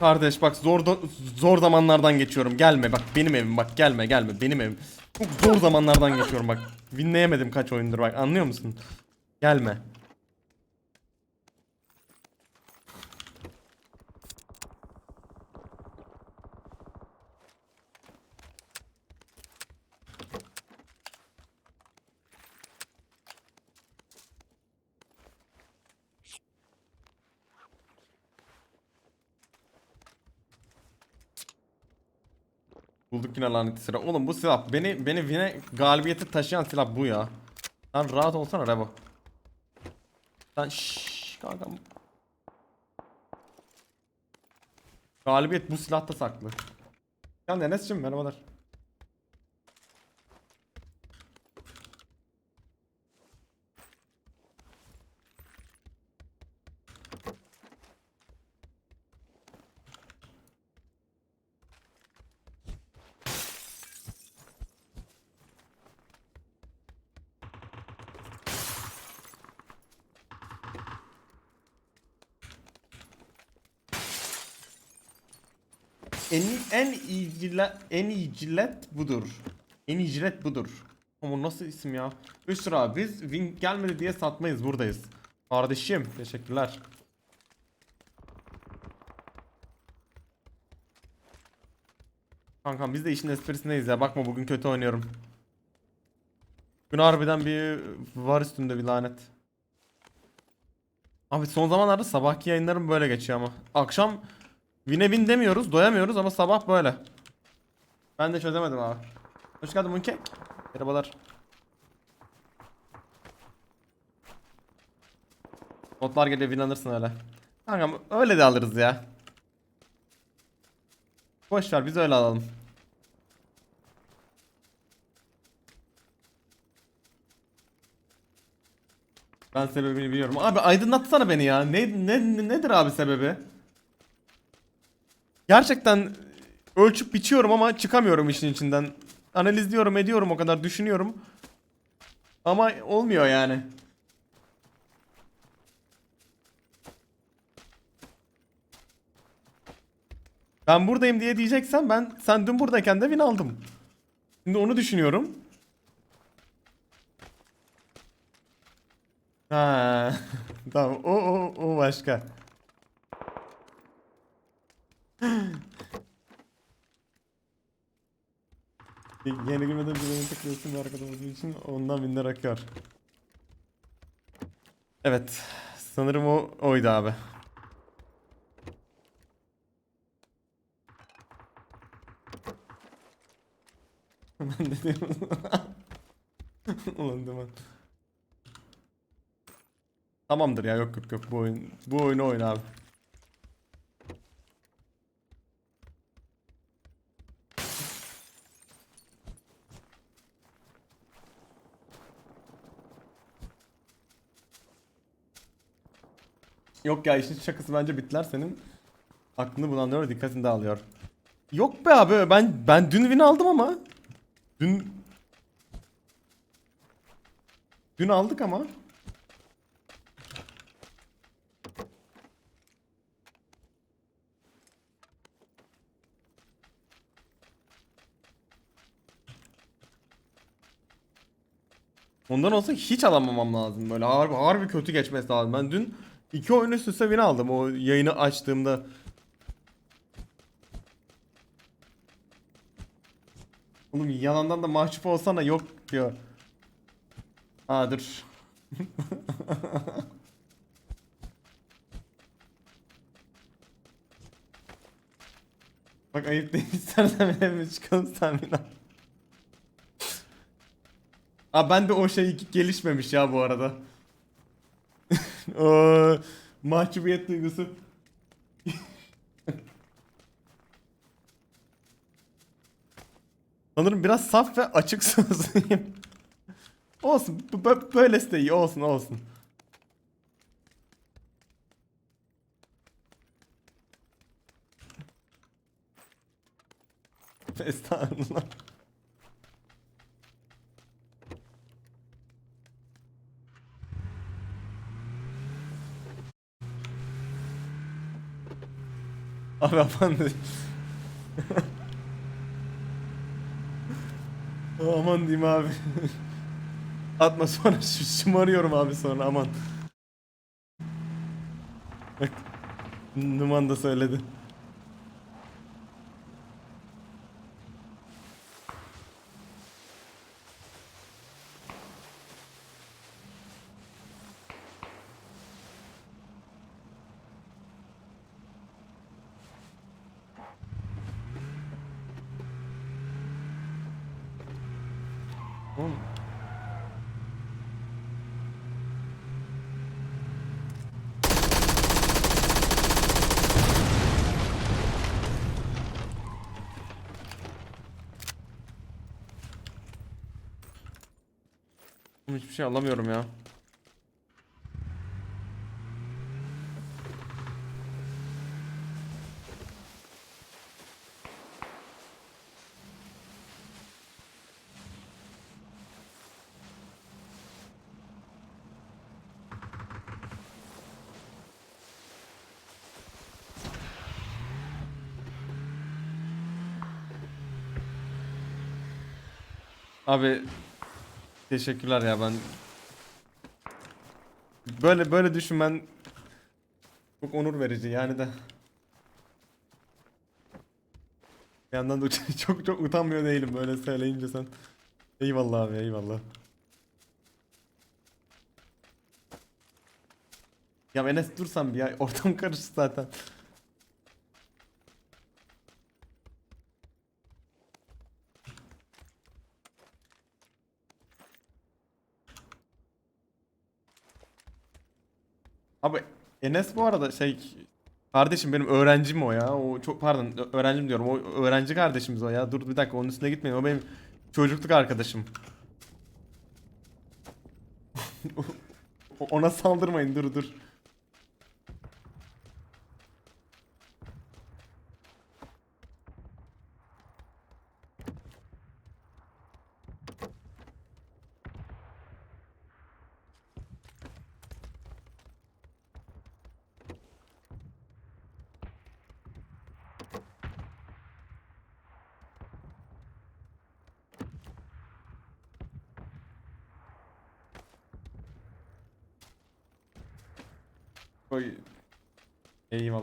Kardeş bak zor zor zamanlardan geçiyorum. Gelme bak benim evim bak gelme gelme benim evim. Çok zor zamanlardan geçiyorum bak. Winleyemedim kaç oyundur bak anlıyor musun? Gelme. Bulduk yine lanetli silah. Oğlum bu silah beni beni vine galibiyeti taşıyan silah bu ya. Sen rahat olsana Rebo. Sen şşş kankam. Galibiyet bu silahta saklı. Ya Enes'cim merhabalar. En en iyi cilet, en iyi cilet budur. En iyi cilet budur. Ama nasıl isim ya? Üsra biz win gelmedi diye satmayız buradayız. Kardeşim teşekkürler. Kankam biz de işin esprisindeyiz ya. Bakma bugün kötü oynuyorum. Bugün harbiden bir var üstünde bir lanet. Abi son zamanlarda sabahki yayınlarım böyle geçiyor ama. Akşam Win'e win demiyoruz, doyamıyoruz ama sabah böyle. Ben de çözemedim abi. Hoş geldin Mooncake. Merhabalar. Notlar geliyor win alırsın öyle. Kankam öyle de alırız ya. Boş ver biz öyle alalım. Ben sebebini biliyorum. Abi aydınlatsana beni ya. Ne ne- nedir abi sebebi? Gerçekten ölçüp biçiyorum ama çıkamıyorum işin içinden. Analizliyorum, ediyorum o kadar düşünüyorum. Ama olmuyor yani. Ben buradayım diye diyeceksen ben sen dün buradayken de win aldım. Şimdi onu düşünüyorum. Ha, tamam o o o başka. Yeni girmeden bir oyun tıklıyorsun bir arkada olduğu için ondan binler akıyor. Evet. Sanırım o oydu abi. ben de diyorum. Ulan mi? Tamamdır ya yok yok yok bu oyun bu oyunu oyna abi. Yok ya işin şakası bence bitler senin aklını bulandırıyor dikkatini de alıyor. Yok be abi ben ben dün win aldım ama. Dün Dün aldık ama. Ondan olsa hiç alamamam lazım böyle harbi harbi kötü geçmesi lazım. Ben dün iki oyun üst üste win aldım o yayını açtığımda. Oğlum yalandan da mahcup olsana yok diyor. Aa dur. Bak ayıp değil istersen evime çıkalım sen bir. Aa ben de o şey gelişmemiş ya bu arada. mahcubiyet duygusu. Sanırım biraz saf ve açık sözlüyüm. olsun. Böylesi de iyi. Olsun olsun. Estağfurullah. Abi aman de- aman diyeyim abi. Atma sonra şımarıyorum abi sonra aman. Numan da söyledi. Oğlum. Hiçbir şey alamıyorum ya. Abi teşekkürler ya ben böyle böyle düşünmen çok onur verici yani de. Bir yandan da çok çok utanmıyor değilim böyle söyleyince sen. Eyvallah abi eyvallah. Ya Enes dursan bir ya ortam karıştı zaten. Abi Enes bu arada şey kardeşim benim öğrencim o ya. O çok pardon öğrencim diyorum. O öğrenci kardeşimiz o ya. Dur bir dakika onun üstüne gitmeyin. O benim çocukluk arkadaşım. Ona saldırmayın dur dur.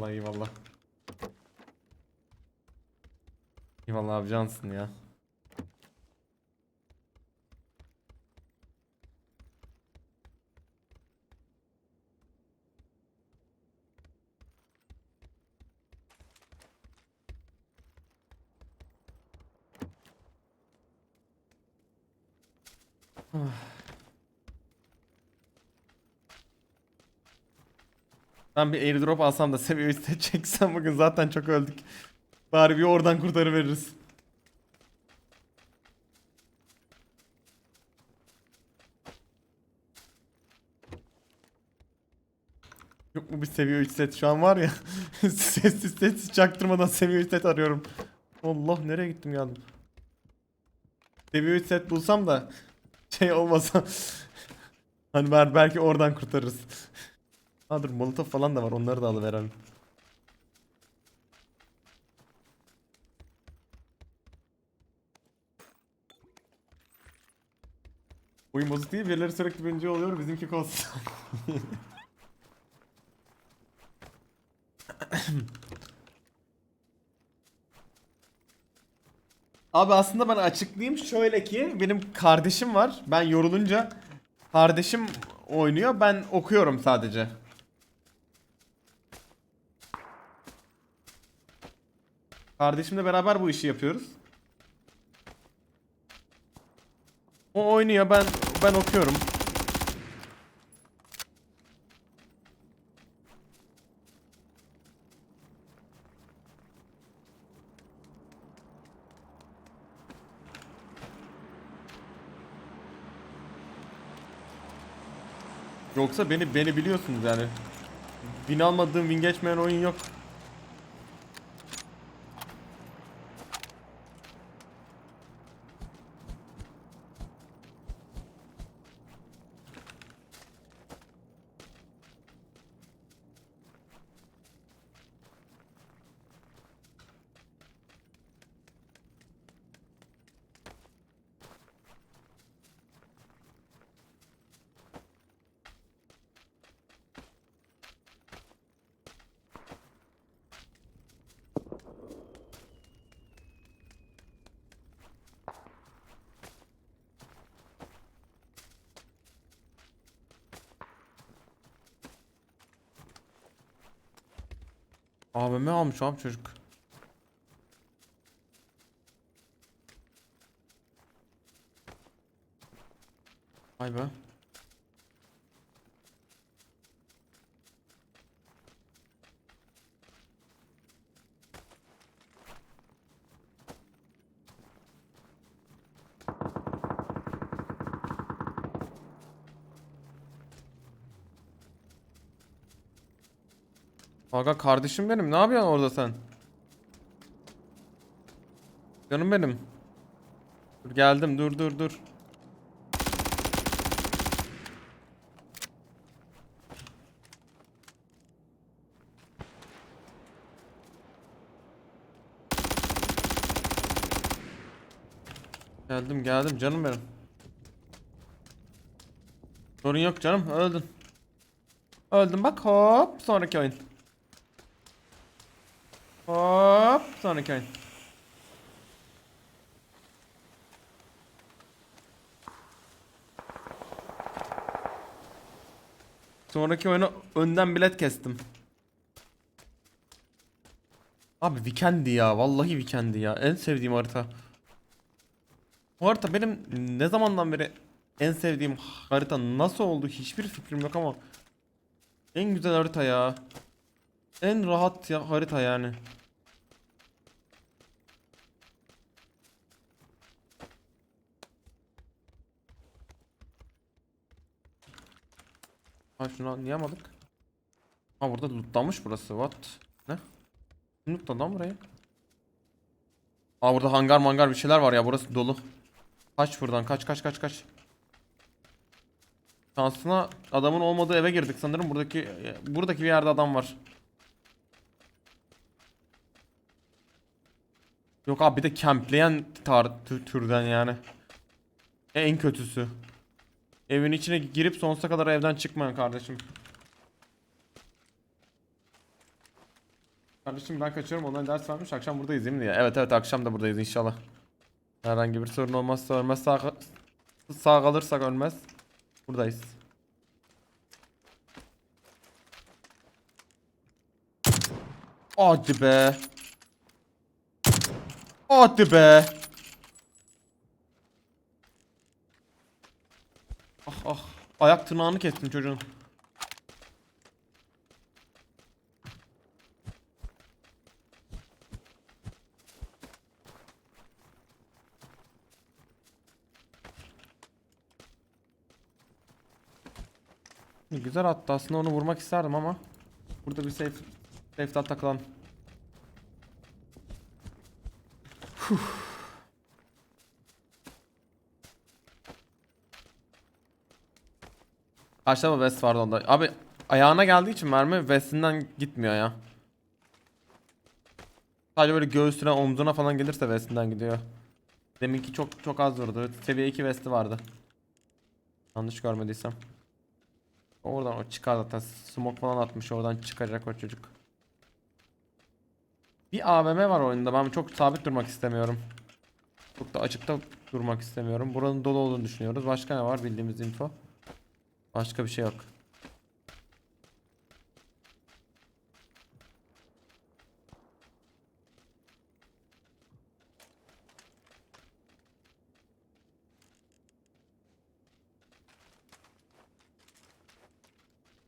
Eyvallah eyvallah. Eyvallah abi cansın ya. Ben bir airdrop alsam da seviye üstüne çeksem bugün zaten çok öldük. Bari bir oradan kurtarıveririz. Yok mu bir seviye 3 set şu an var ya. sessiz sessiz çaktırmadan seviye 3 set arıyorum. Allah nereye gittim geldim. Seviye 3 set bulsam da şey olmasa hani belki oradan kurtarırız. Ha dur molotof falan da var onları da alıverelim. Oyun bozuk değil birileri sürekli birinci oluyor bizimki kos. Abi aslında ben açıklayayım şöyle ki benim kardeşim var. Ben yorulunca kardeşim oynuyor ben okuyorum sadece. Kardeşimle beraber bu işi yapıyoruz. O oynuyor ben ben okuyorum. Yoksa beni beni biliyorsunuz yani. Win almadığım win geçmeyen oyun yok. AVM almış abi çocuk. Vay be. Aga kardeşim benim ne yapıyorsun orada sen? Canım benim. Dur geldim dur dur dur. Geldim geldim canım benim. Sorun yok canım öldün. Öldüm bak hop sonraki oyun. Hop sonraki oyun. Sonraki oyunu önden bilet kestim. Abi Weekend'i ya. Vallahi Weekend'i ya. En sevdiğim harita. Bu harita benim ne zamandan beri en sevdiğim harita nasıl oldu hiçbir fikrim yok ama en güzel harita ya. En rahat ya harita yani. Ha şunu anlayamadık. Ha burada lootlanmış burası. What? Ne? Kim lootladı burayı? Aa burada hangar mangar bir şeyler var ya burası dolu. Kaç buradan kaç kaç kaç kaç. Şansına adamın olmadığı eve girdik sanırım. Buradaki buradaki bir yerde adam var. Yok abi bir de kempleyen tar tü- türden yani. En kötüsü. Evin içine girip sonsuza kadar evden çıkmayın kardeşim. Kardeşim ben kaçıyorum ondan ders vermiş akşam buradayız değil mi diye. Evet evet akşam da buradayız inşallah. Herhangi bir sorun olmazsa ölmez sağ, sağ kalırsak ölmez. Buradayız. Hadi be. Hadi be. Ah ah. Ayak tırnağını kestim çocuğun. Güzel attı aslında onu vurmak isterdim ama burada bir safe safe'den takılan. Karşıda mı vest vardı onda? Abi ayağına geldiği için mermi vestinden gitmiyor ya. Sadece böyle göğsüne omzuna falan gelirse vestinden gidiyor. Deminki çok çok az vurdu. Seviye 2 vesti vardı. Yanlış görmediysem. Oradan o çıkar zaten. Smoke falan atmış oradan çıkacak o çocuk. Bir AVM var oyunda. Ben çok sabit durmak istemiyorum. Çok da açıkta durmak istemiyorum. Buranın dolu olduğunu düşünüyoruz. Başka ne var bildiğimiz info? Başka bir şey yok.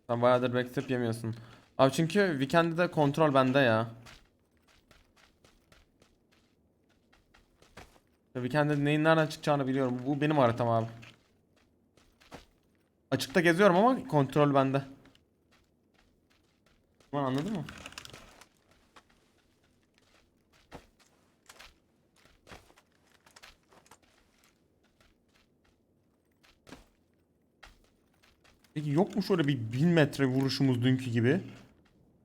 Sen bayağıdır backstep yemiyorsun. Abi çünkü weekend'de de kontrol bende ya. Weekend'de neyin nereden çıkacağını biliyorum. Bu benim haritam abi. Açıkta geziyorum ama kontrol bende. Lan anladın mı? Peki yok mu şöyle bir 1000 metre vuruşumuz dünkü gibi?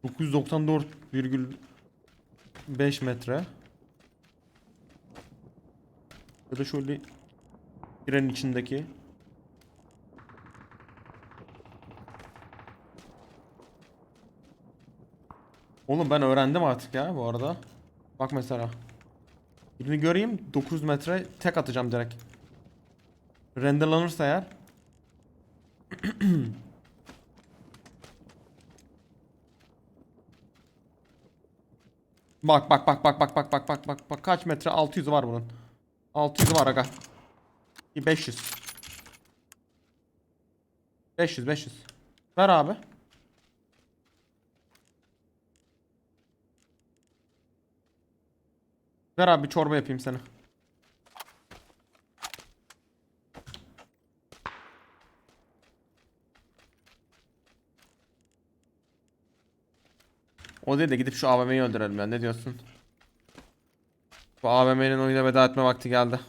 994,5 metre. Ya da şöyle trenin içindeki. Oğlum ben öğrendim artık ya bu arada. Bak mesela. Birini göreyim 9 metre tek atacağım direkt. Renderlanırsa eğer. Bak bak bak bak bak bak bak bak bak bak kaç metre 600 var bunun. 600 var aga. 500. 500 500. Ver abi. Ver abi çorba yapayım sana. O değil de gidip şu AVM'yi öldürelim ya ne diyorsun? Bu AVM'nin oyuna veda etme vakti geldi.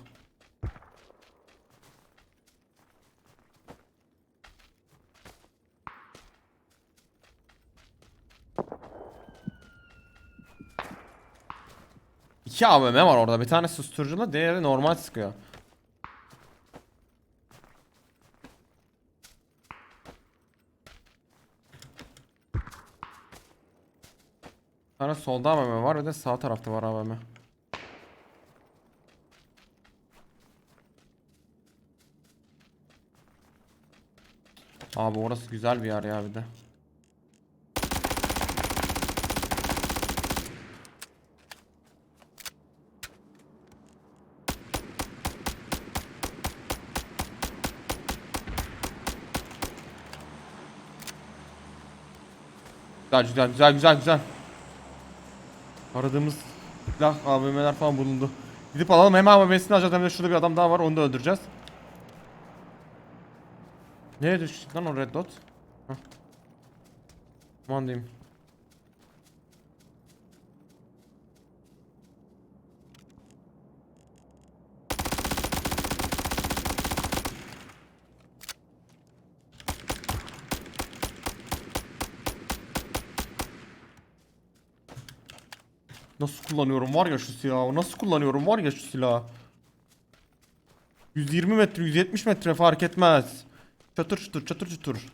İki AVM var orada. Bir tane susturuculu, diğeri normal sıkıyor. Bir tane solda AVM var bir de sağ tarafta var AVM. Abi orası güzel bir yer ya bir de. Güzel güzel güzel güzel güzel. Aradığımız silah AVM'ler falan bulundu. Gidip alalım hem AVM'sini alacağız hem de şurada bir adam daha var onu da öldüreceğiz. Nereye düştü lan o red dot? Hah. Aman diyeyim. Nasıl kullanıyorum var ya şu silahı. Nasıl kullanıyorum var ya şu silahı. 120 metre 170 metre fark etmez. Çatır çatır çatır çatır.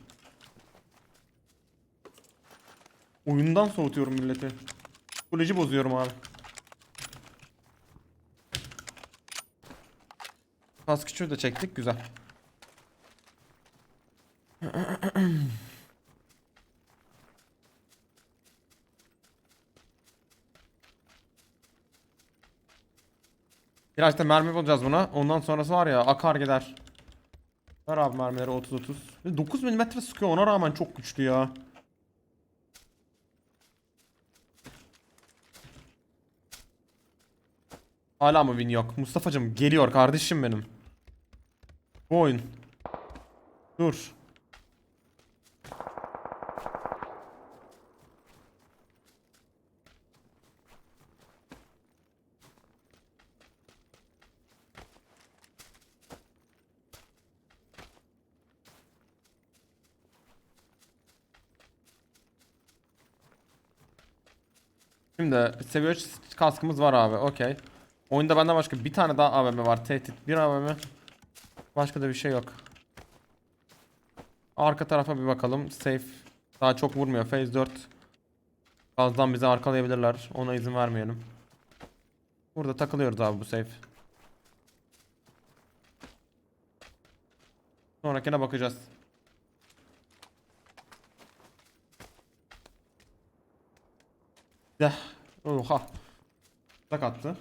Oyundan soğutuyorum milleti. Psikoloji bozuyorum abi. Kask küçüğü de çektik güzel. Biraz da mermi bulacağız buna. Ondan sonrası var ya akar gider. Ver abi mermileri 30-30. 9 mm sıkıyor ona rağmen çok güçlü ya. Hala mı win yok? Mustafa'cım geliyor kardeşim benim. Bu oyun. Dur. Şimdi seviye 3 kaskımız var abi. Okey. Oyunda benden başka bir tane daha AVM var. Tehdit bir AVM. Başka da bir şey yok. Arka tarafa bir bakalım. Safe daha çok vurmuyor. Phase 4 gazdan bizi arkalayabilirler. Ona izin vermeyelim. Burada takılıyoruz abi bu safe. Sonrakine bakacağız. Ya. Oha. Tak attı.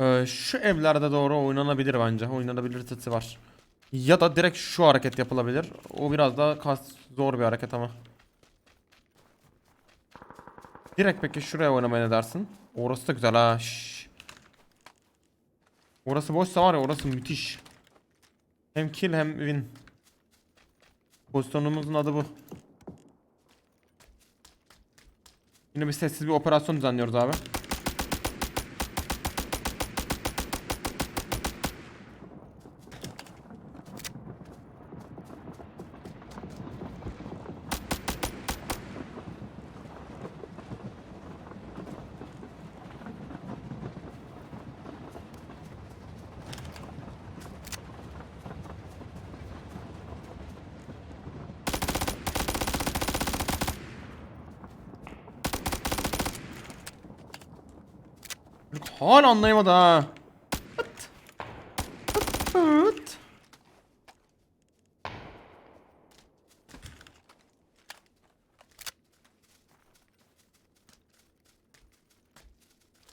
Ee, şu evlerde doğru oynanabilir bence. Oynanabiliritesi var. Ya da direkt şu hareket yapılabilir. O biraz daha zor bir hareket ama. Direkt peki şuraya oynamaya ne dersin? Orası da güzel ha. şşş. Orası boşsa var ya orası müthiş. Hem kill hem win. Pozisyonumuzun adı bu. Yine bir sessiz bir operasyon düzenliyoruz abi. Hala anlayamadı ha. Hıt. Hıt hıt.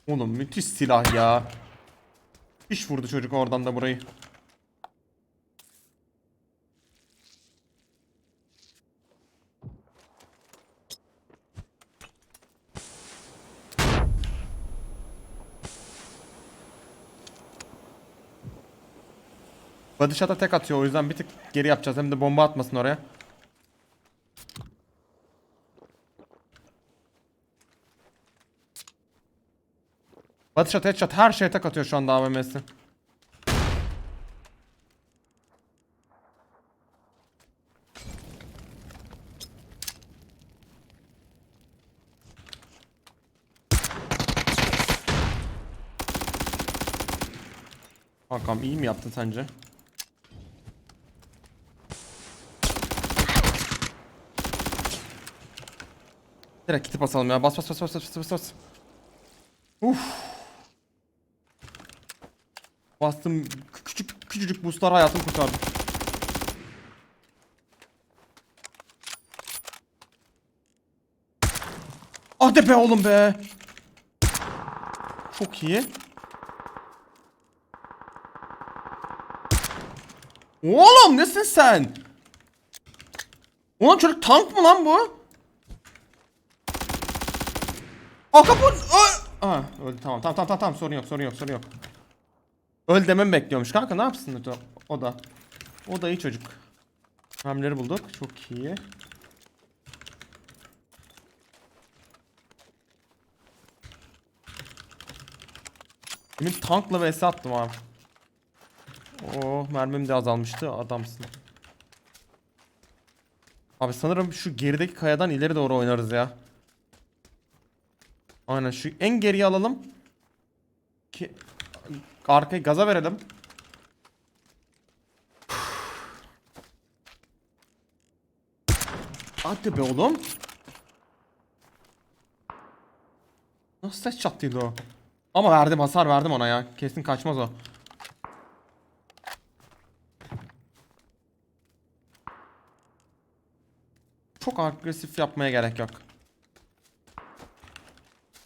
Oğlum müthiş silah ya. İş vurdu çocuk oradan da burayı. Shot'a tek atıyor o yüzden bir tık geri yapacağız hem de bomba atmasın oraya. Shot, headshot her şeye tek atıyor şu anda AVM'si. Kankam iyi mi yaptın sence? Direkt kitip basalım ya. Bas bas bas bas bas bas bas. Uf. Bastım kü- küçük küçücük boostlar hayatımı kurtardı. Hadi be oğlum be. Çok iyi. Oğlum nesin sen? Ulan çocuk tank mı lan bu? Akapun! Aa, öldü tamam tamam tamam tamam sorun yok sorun yok sorun yok. Öl dememi bekliyormuş kanka ne yapsın o, o da. O da iyi çocuk. Hamleri bulduk çok iyi. Demin tankla vs attım abi. Oh mermim de azalmıştı adamsın. Abi sanırım şu gerideki kayadan ileri doğru oynarız ya. Aynen şu en geriye alalım. Ki arkayı gaza verelim. Hadi be oğlum. Nasıl ses çattıydı o? Ama verdim hasar verdim ona ya. Kesin kaçmaz o. Çok agresif yapmaya gerek yok.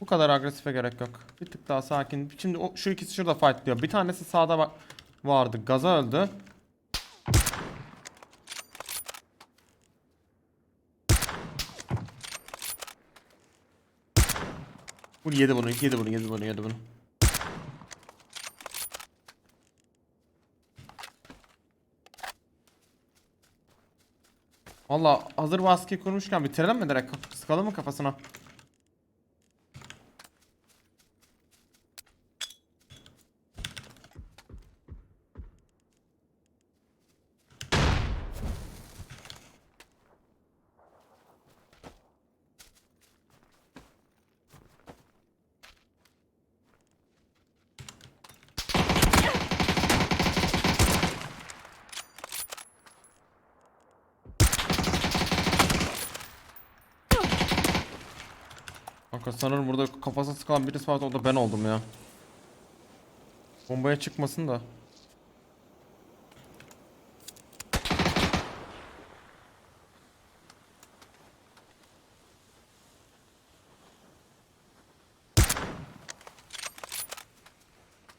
Bu kadar agresife gerek yok. Bir tık daha sakin. Şimdi o, şu ikisi şurada fightlıyor. Bir tanesi sağda va- vardı. Gaza öldü. Bu yedi bunu, yedi bunu, yedi bunu, yedi bunu. Valla hazır baskıyı kurmuşken bitirelim mi direkt? Sıkalım mı kafasına? Kanka sanırım burada kafasına sıkan birisi vardı o da ben oldum ya. Bombaya çıkmasın da.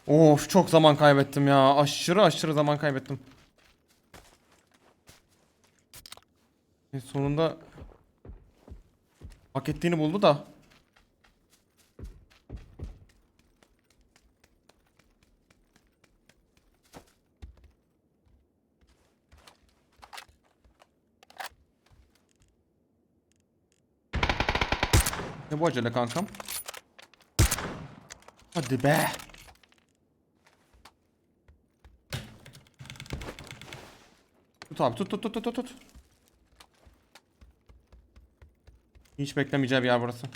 Of çok zaman kaybettim ya. Aşırı aşırı zaman kaybettim. E, sonunda hak ettiğini buldu da. Ne bu acele kankam? Hadi be. Tut abi tut tut tut tut tut. Hiç beklemeyeceği bir yer burası.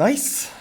Nice.